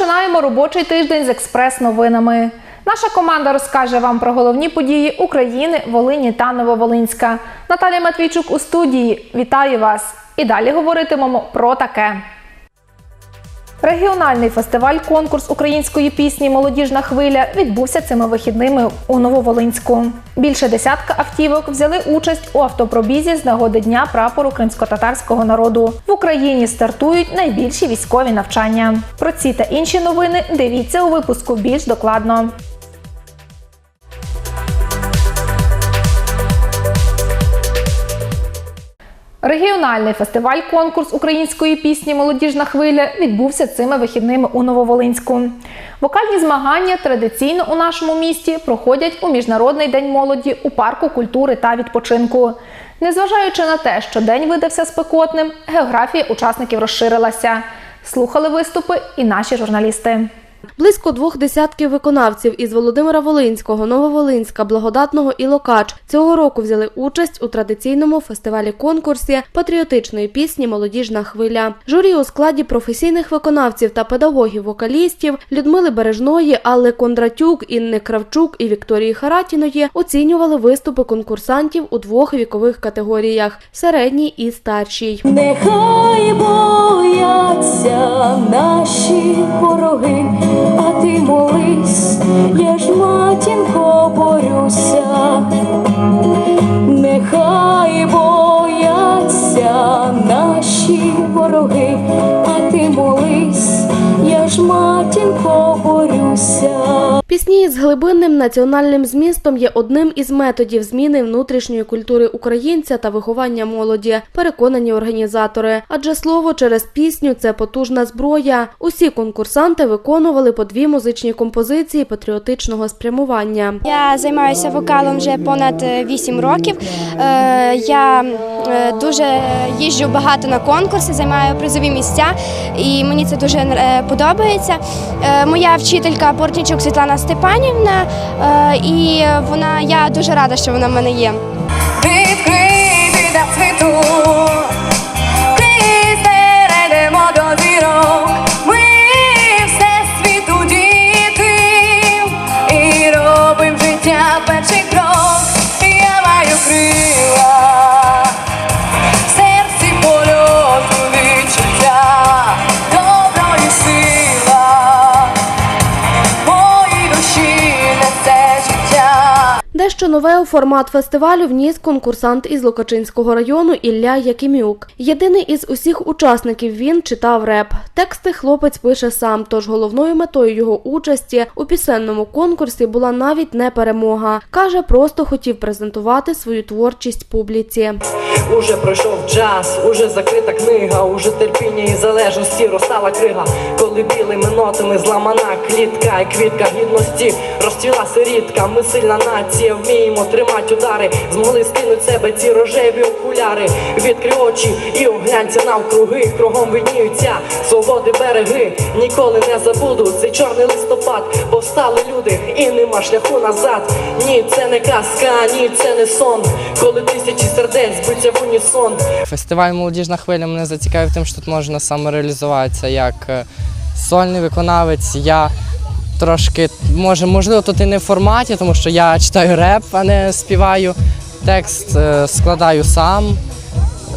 Розпочинаємо робочий тиждень з експрес-новинами. Наша команда розкаже вам про головні події України, Волині та Нововолинська. Наталія Матвійчук у студії. Вітаю вас! І далі говоритимемо про таке. Регіональний фестиваль-конкурс української пісні Молодіжна хвиля відбувся цими вихідними у Нововолинську. Більше десятка автівок взяли участь у автопробізі з нагоди Дня прапору кримсько-татарського народу. В Україні стартують найбільші військові навчання. Про ці та інші новини дивіться у випуску більш докладно. Регіональний фестиваль-конкурс української пісні Молодіжна хвиля відбувся цими вихідними у Нововолинську. Вокальні змагання традиційно у нашому місті проходять у Міжнародний день молоді у парку культури та відпочинку. Незважаючи на те, що день видався спекотним, географія учасників розширилася. Слухали виступи і наші журналісти. Близько двох десятків виконавців із Володимира Волинського, Нововолинська, Благодатного і Локач цього року взяли участь у традиційному фестивалі-конкурсі патріотичної пісні Молодіжна хвиля. Журі у складі професійних виконавців та педагогів-вокалістів Людмили Бережної, Алли Кондратюк, Інни Кравчук і Вікторії Харатіної оцінювали виступи конкурсантів у двох вікових категоріях середній і старшій. Нехай бояться наші вороги, а ти молись, я ж матінко борюся. Нехай бояться наші вороги, а ти молись, я ж матінко борюся. Пісні з глибинним національним змістом є одним із методів зміни внутрішньої культури українця та виховання молоді, переконані організатори. Адже слово через пісню це потужна зброя. Усі конкурсанти виконували по дві музичні композиції патріотичного спрямування. Я займаюся вокалом вже понад 8 років. Е, Я е, дуже їжджу багато на конкурси, займаю призові місця, і мені це дуже е, подобається. Е, Моя вчителька Портнічук Світлана Степанівна, е, і вона я дуже рада, що вона в мене є. Перший крок. Я маю крила, Дещо нове у формат фестивалю вніс конкурсант із Локачинського району Ілля Якимюк. Єдиний із усіх учасників він читав реп. Тексти хлопець пише сам, тож головною метою його участі у пісенному конкурсі була навіть не перемога. Каже, просто хотів презентувати свою творчість публіці. Уже пройшов час, уже закрита книга, уже терпіння і залежності розстала крига. Коли білими нотами зламана клітка і квітка гідності розцвіла сирітка. Ми сильна нація, вміємо тримати удари. Змогли скинуть себе ці рожеві окуляри. Відкрий очі і оглянься навкруги. Кругом видніються свободи береги. Ніколи не забуду цей чорний листопад. Повстали люди і нема шляху назад. Ні, це не казка, ні, це не сон. Коли тисячі сердець б'ються в унісон. Фестиваль Молодіжна хвиля мене зацікавив тим, що тут можна самореалізуватися як е, сольний виконавець. Я трошки, може, можливо, тут і не в форматі, тому що я читаю реп, а не співаю. Текст е, складаю сам.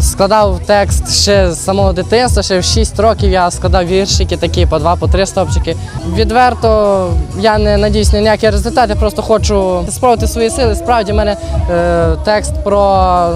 Складав текст ще з самого дитинства, ще в 6 років я складав віршики такі по два, по три стопчики. Відверто я не надіюсь на ніякі результати, просто хочу спробувати свої сили. Справді в мене е, текст про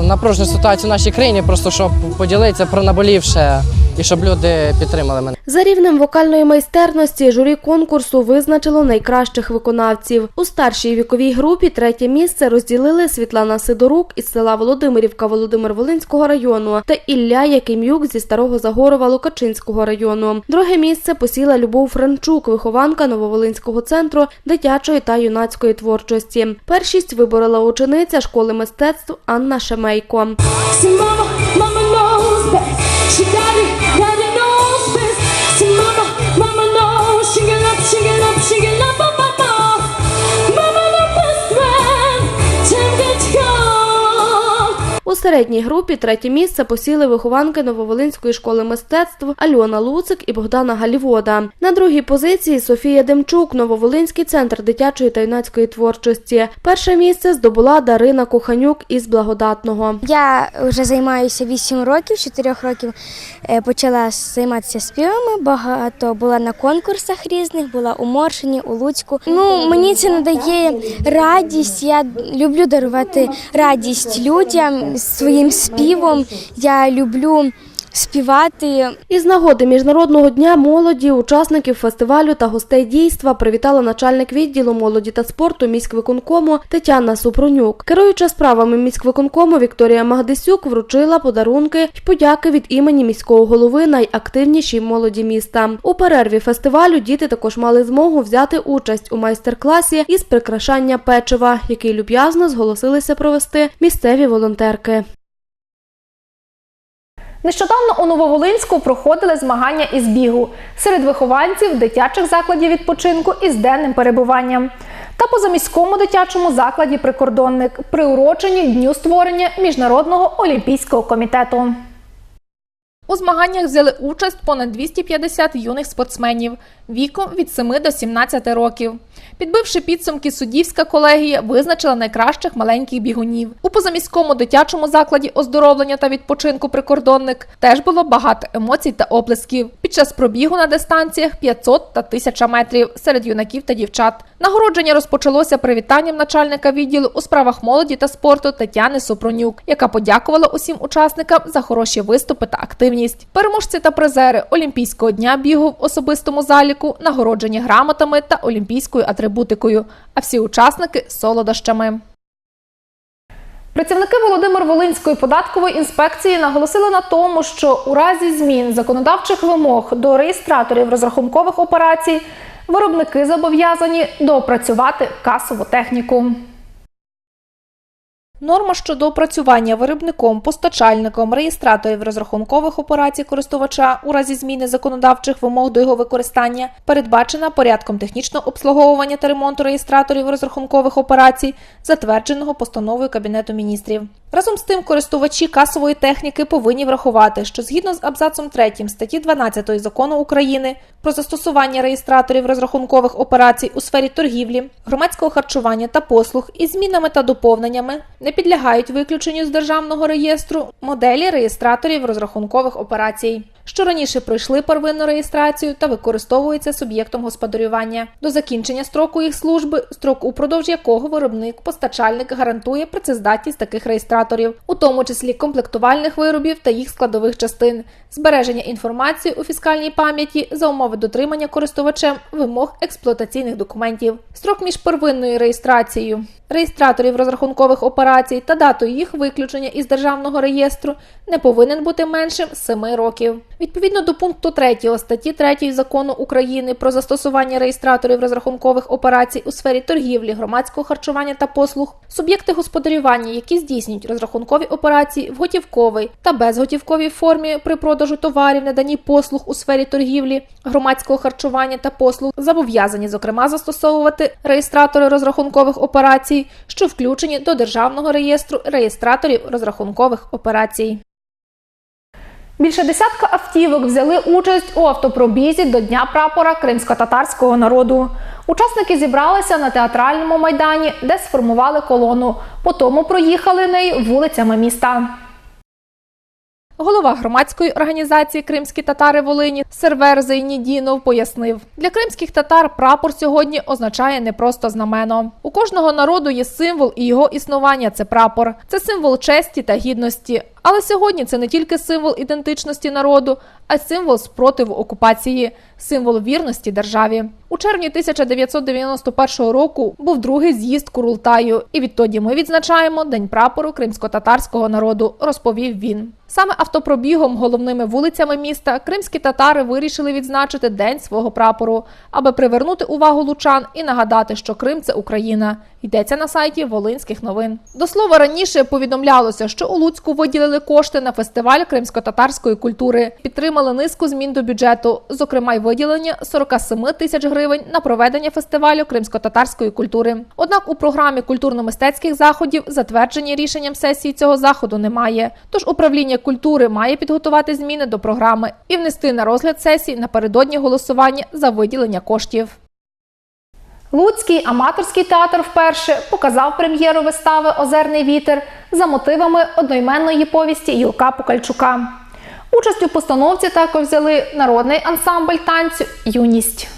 напружену ситуацію в нашій країні, просто щоб поділитися про наболівше і щоб люди підтримали мене. За рівнем вокальної майстерності журі конкурсу визначило найкращих виконавців. У старшій віковій групі третє місце розділили Світлана Сидорук із села Володимирівка Володимир Волинського району та Ілля Яким'юк зі Старого Загорова Лукачинського району. Друге місце посіла Любов Франчук, вихованка Нововолинського центру дитячої та юнацької творчості. Першість виборола учениця школи мистецтв Анна Шемейко. Середній групі третє місце посіли вихованки Нововолинської школи мистецтв Альона Луцик і Богдана Галівода. На другій позиції Софія Демчук, Нововолинський центр дитячої та юнацької творчості. Перше місце здобула Дарина Коханюк із Благодатного. Я вже займаюся 8 років, 4 років е, почала займатися співами. Багато була на конкурсах різних, була у Моршині, у Луцьку. Ну мені це надає радість. Я люблю дарувати радість людям своїм співом. Я люблю співати. Із нагоди Міжнародного дня молоді учасників фестивалю та гостей дійства привітала начальник відділу молоді та спорту міськвиконкому Тетяна Супрунюк. Керуюча справами міськвиконкому Вікторія Магдисюк вручила подарунки й подяки від імені міського голови найактивнішій молоді міста. У перерві фестивалю діти також мали змогу взяти участь у майстер-класі із прикрашання печива, який люб'язно зголосилися провести місцеві волонтерки. Нещодавно у Нововолинську проходили змагання із бігу серед вихованців дитячих закладів відпочинку із денним перебуванням та позаміському дитячому закладі прикордонник, приурочені дню створення Міжнародного олімпійського комітету. У змаганнях взяли участь понад 250 юних спортсменів віком від 7 до 17 років. Підбивши підсумки, суддівська колегія визначила найкращих маленьких бігунів. У позаміському дитячому закладі оздоровлення та відпочинку прикордонник теж було багато емоцій та оплесків під час пробігу на дистанціях 500 та 1000 метрів серед юнаків та дівчат. Нагородження розпочалося привітанням начальника відділу у справах молоді та спорту Тетяни Супронюк, яка подякувала усім учасникам за хороші виступи та активність. Переможці та призери Олімпійського дня бігу в особистому заліку нагороджені грамотами та олімпійською атрибутикою, а всі учасники солодощами. Працівники Володимир Волинської податкової інспекції наголосили на тому, що у разі змін законодавчих вимог до реєстраторів розрахункових операцій виробники зобов'язані доопрацювати касову техніку. Норма щодо опрацювання виробником, постачальником, реєстраторів розрахункових операцій користувача у разі зміни законодавчих вимог до його використання передбачена порядком технічного обслуговування та ремонту реєстраторів розрахункових операцій, затвердженого постановою Кабінету міністрів. Разом з тим, користувачі касової техніки повинні врахувати, що згідно з абзацом 3 статті 12 закону України про застосування реєстраторів розрахункових операцій у сфері торгівлі, громадського харчування та послуг із змінами та доповненнями не підлягають виключенню з державного реєстру моделі реєстраторів розрахункових операцій, що раніше пройшли первинну реєстрацію та використовуються суб'єктом господарювання до закінчення строку їх служби, строк упродовж якого виробник постачальник гарантує працездатність таких реєстраторів, у тому числі комплектувальних виробів та їх складових частин, збереження інформації у фіскальній пам'яті за умови дотримання користувачем вимог експлуатаційних документів. Строк між первинною реєстрацією реєстраторів розрахункових операцій та датою їх виключення із державного реєстру не повинен бути меншим 7 років. Відповідно до пункту 3 статті 3 закону України про застосування реєстраторів розрахункових операцій у сфері торгівлі, громадського харчування та послуг, суб'єкти господарювання, які здійснюють розрахункові операції в готівковій та безготівковій формі при продажу товарів, наданні послуг у сфері торгівлі, громадського харчування та послуг, зобов'язані, зокрема, застосовувати реєстратори розрахункових операцій, що включені до державного реєстру реєстраторів розрахункових операцій. Більше десятка автівок взяли участь у автопробізі до Дня прапора кримсько-татарського народу. Учасники зібралися на театральному майдані, де сформували колону. Потім проїхали нею вулицями міста. Голова громадської організації Кримські татари Волині Сервер Зейнідінов пояснив: для кримських татар прапор сьогодні означає не просто знамено. У кожного народу є символ і його існування це прапор. Це символ честі та гідності. Але сьогодні це не тільки символ ідентичності народу, а й символ спротиву окупації, символ вірності державі. У червні 1991 року був другий з'їзд Курултаю, і відтоді ми відзначаємо День прапору кримсько-татарського народу, розповів він. Саме автопробігом головними вулицями міста кримські татари вирішили відзначити день свого прапору, аби привернути увагу лучан і нагадати, що Крим це Україна. Йдеться на сайті Волинських новин. До слова раніше повідомлялося, що у Луцьку виділили виділили кошти на фестиваль кримсько-татарської культури. Підтримали низку змін до бюджету, зокрема й виділення 47 тисяч гривень на проведення фестивалю кримсько-татарської культури. Однак у програмі культурно-мистецьких заходів затверджені рішенням сесії цього заходу немає. Тож управління культури має підготувати зміни до програми і внести на розгляд сесії напередодні голосування за виділення коштів. Луцький аматорський театр вперше показав прем'єру вистави Озерний вітер за мотивами одноіменної повісті Юлка Покальчука. Участь у постановці також взяли народний ансамбль танцю Юність.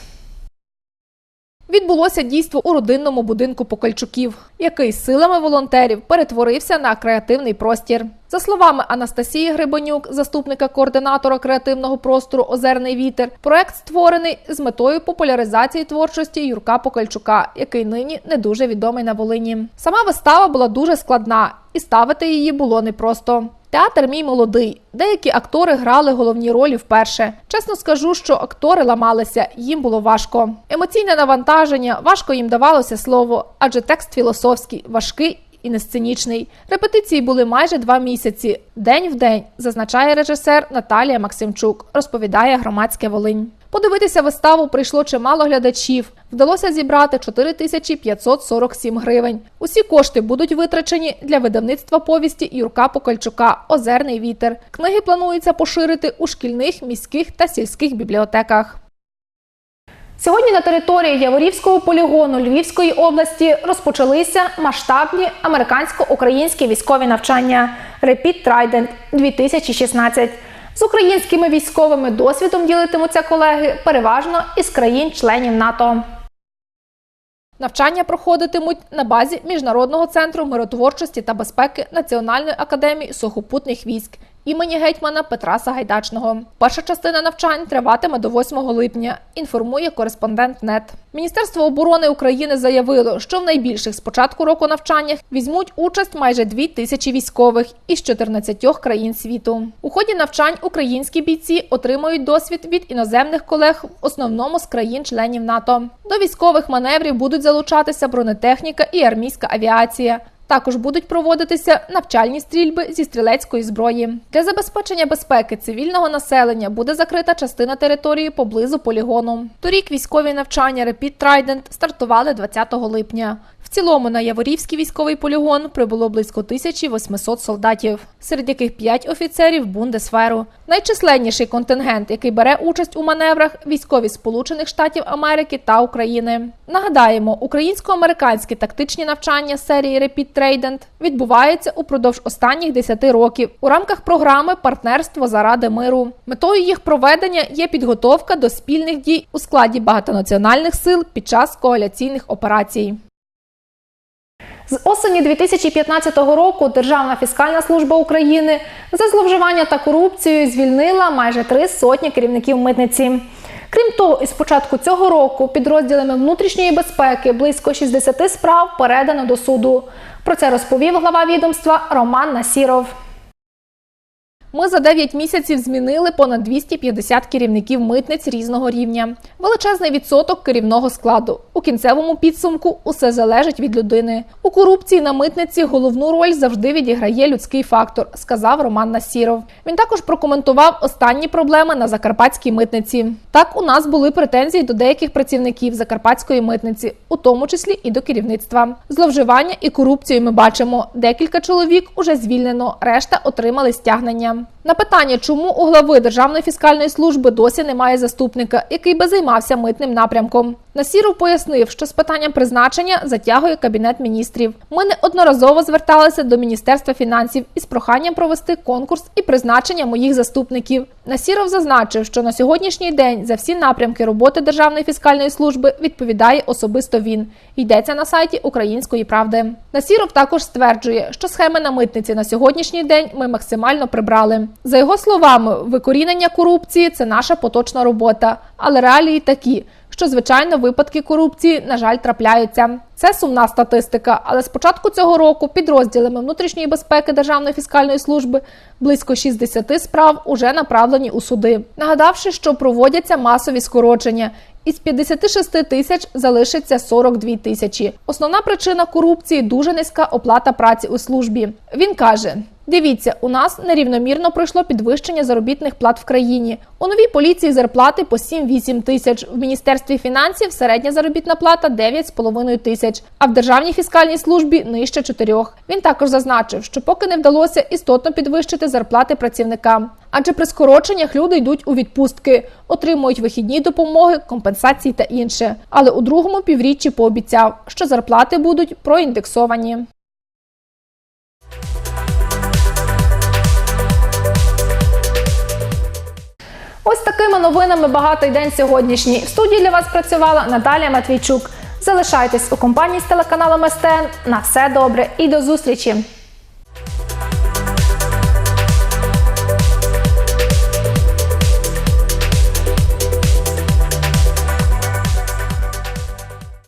Відбулося дійство у родинному будинку Покальчуків, який силами волонтерів перетворився на креативний простір. За словами Анастасії Грибанюк, заступника координатора креативного простору Озерний вітер, проект створений з метою популяризації творчості Юрка Покальчука, який нині не дуже відомий на Волині. Сама вистава була дуже складна, і ставити її було непросто. Театр мій молодий. Деякі актори грали головні ролі вперше. Чесно скажу, що актори ламалися, їм було важко. Емоційне навантаження, важко їм давалося слово, адже текст філософський, важкий і несценічний. Репетиції були майже два місяці, день в день, зазначає режисер Наталія Максимчук, розповідає громадське Волинь. Подивитися виставу прийшло чимало глядачів. Вдалося зібрати 4547 гривень. Усі кошти будуть витрачені для видавництва повісті Юрка Покальчука Озерний вітер. Книги планується поширити у шкільних, міських та сільських бібліотеках. Сьогодні на території Яворівського полігону Львівської області розпочалися масштабні американсько-українські військові навчання Repeat Trident 2016. З українськими військовими досвідом ділитимуться колеги переважно із країн-членів НАТО. Навчання проходитимуть на базі Міжнародного центру миротворчості та безпеки Національної академії сухопутних військ імені гетьмана Петра Сагайдачного. Перша частина навчань триватиме до 8 липня. Інформує кореспондент НЕТ. Міністерство оборони України заявило, що в найбільших з початку року навчаннях візьмуть участь майже 2 тисячі військових із 14 країн світу. У ході навчань українські бійці отримують досвід від іноземних колег, в основному з країн-членів НАТО. До військових маневрів будуть залучатися бронетехніка і армійська авіація. Також будуть проводитися навчальні стрільби зі стрілецької зброї. Для забезпечення безпеки цивільного населення буде закрита частина території поблизу полігону. Торік військові навчання Repeat Trident стартували 20 липня. Цілому на Яворівський військовий полігон прибуло близько 1800 солдатів, серед яких 5 офіцерів Бундесферу. Найчисленніший контингент, який бере участь у маневрах, військові Сполучених Штатів Америки та України. Нагадаємо, українсько-американські тактичні навчання серії Repeat Trident відбуваються упродовж останніх 10 років у рамках програми Партнерство заради миру. Метою їх проведення є підготовка до спільних дій у складі багатонаціональних сил під час коаляційних операцій. З осені 2015 року Державна фіскальна служба України за зловживання та корупцію звільнила майже три сотні керівників митниці. Крім того, із початку цього року підрозділами внутрішньої безпеки близько 60 справ передано до суду. Про це розповів глава відомства Роман Насіров. Ми за 9 місяців змінили понад 250 керівників митниць різного рівня. Величезний відсоток керівного складу. У кінцевому підсумку усе залежить від людини. У корупції на митниці головну роль завжди відіграє людський фактор, сказав Роман Насіров. Він також прокоментував останні проблеми на закарпатській митниці. Так, у нас були претензії до деяких працівників закарпатської митниці, у тому числі і до керівництва. Зловживання і корупцію ми бачимо. Декілька чоловік уже звільнено, решта отримали стягнення. everyone. На питання, чому у глави Державної фіскальної служби досі немає заступника, який би займався митним напрямком. Насіров пояснив, що з питанням призначення затягує кабінет міністрів. Ми неодноразово зверталися до Міністерства фінансів із проханням провести конкурс і призначення моїх заступників. Насіров зазначив, що на сьогоднішній день за всі напрямки роботи Державної фіскальної служби відповідає особисто він. Йдеться на сайті Української правди. Насіров також стверджує, що схеми на митниці на сьогоднішній день ми максимально прибрали. За його словами, викорінення корупції це наша поточна робота, але реалії такі. Що звичайно випадки корупції, на жаль, трапляються. Це сумна статистика, але з початку цього року підрозділами внутрішньої безпеки Державної фіскальної служби близько 60 справ уже направлені у суди, нагадавши, що проводяться масові скорочення. Із 56 тисяч залишиться 42 тисячі. Основна причина корупції дуже низька оплата праці у службі. Він каже: Дивіться, у нас нерівномірно пройшло підвищення заробітних плат в країні. У новій поліції зарплати по 7-8 тисяч. В міністерстві фінансів середня заробітна плата 9,5 тисяч, а в державній фіскальній службі нижче 4. Він також зазначив, що поки не вдалося істотно підвищити зарплати працівникам. Адже при скороченнях люди йдуть у відпустки, отримують вихідні допомоги, компенсації та інше. Але у другому півріччі пообіцяв, що зарплати будуть проіндексовані. Ось такими новинами багатий день сьогоднішній. В студії для вас працювала Наталія Матвійчук. Залишайтесь у компанії з телеканалом СТН. На все добре і до зустрічі!